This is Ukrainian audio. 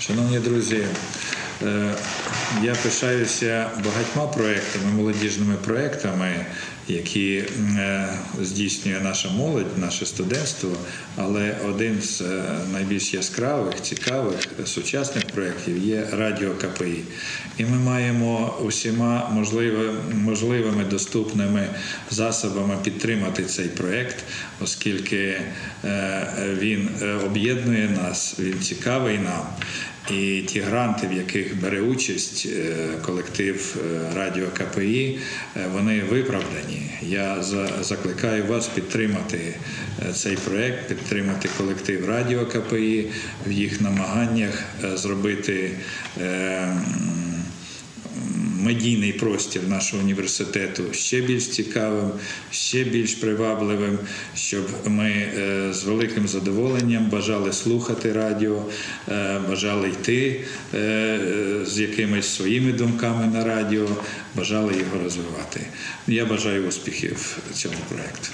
Шановні друзі, е, я пишаюся багатьма проектами, молодіжними проектами, які е, здійснює наша молодь, наше студентство. Але один з е, найбільш яскравих, цікавих сучасних проєктів є Радіо КПІ. І ми маємо усіма можливими, доступними засобами підтримати цей проєкт, оскільки він об'єднує нас, він цікавий нам. І ті гранти, в яких бере участь е, колектив е, Радіо КПІ, е, вони виправдані. Я за- закликаю вас підтримати цей проект, підтримати колектив Радіо КПІ в їх намаганнях зробити. Медійний простір нашого університету ще більш цікавим, ще більш привабливим, щоб ми е, з великим задоволенням бажали слухати радіо, е, бажали йти е, з якимись своїми думками на радіо, бажали його розвивати. Я бажаю успіхів цьому проєкту.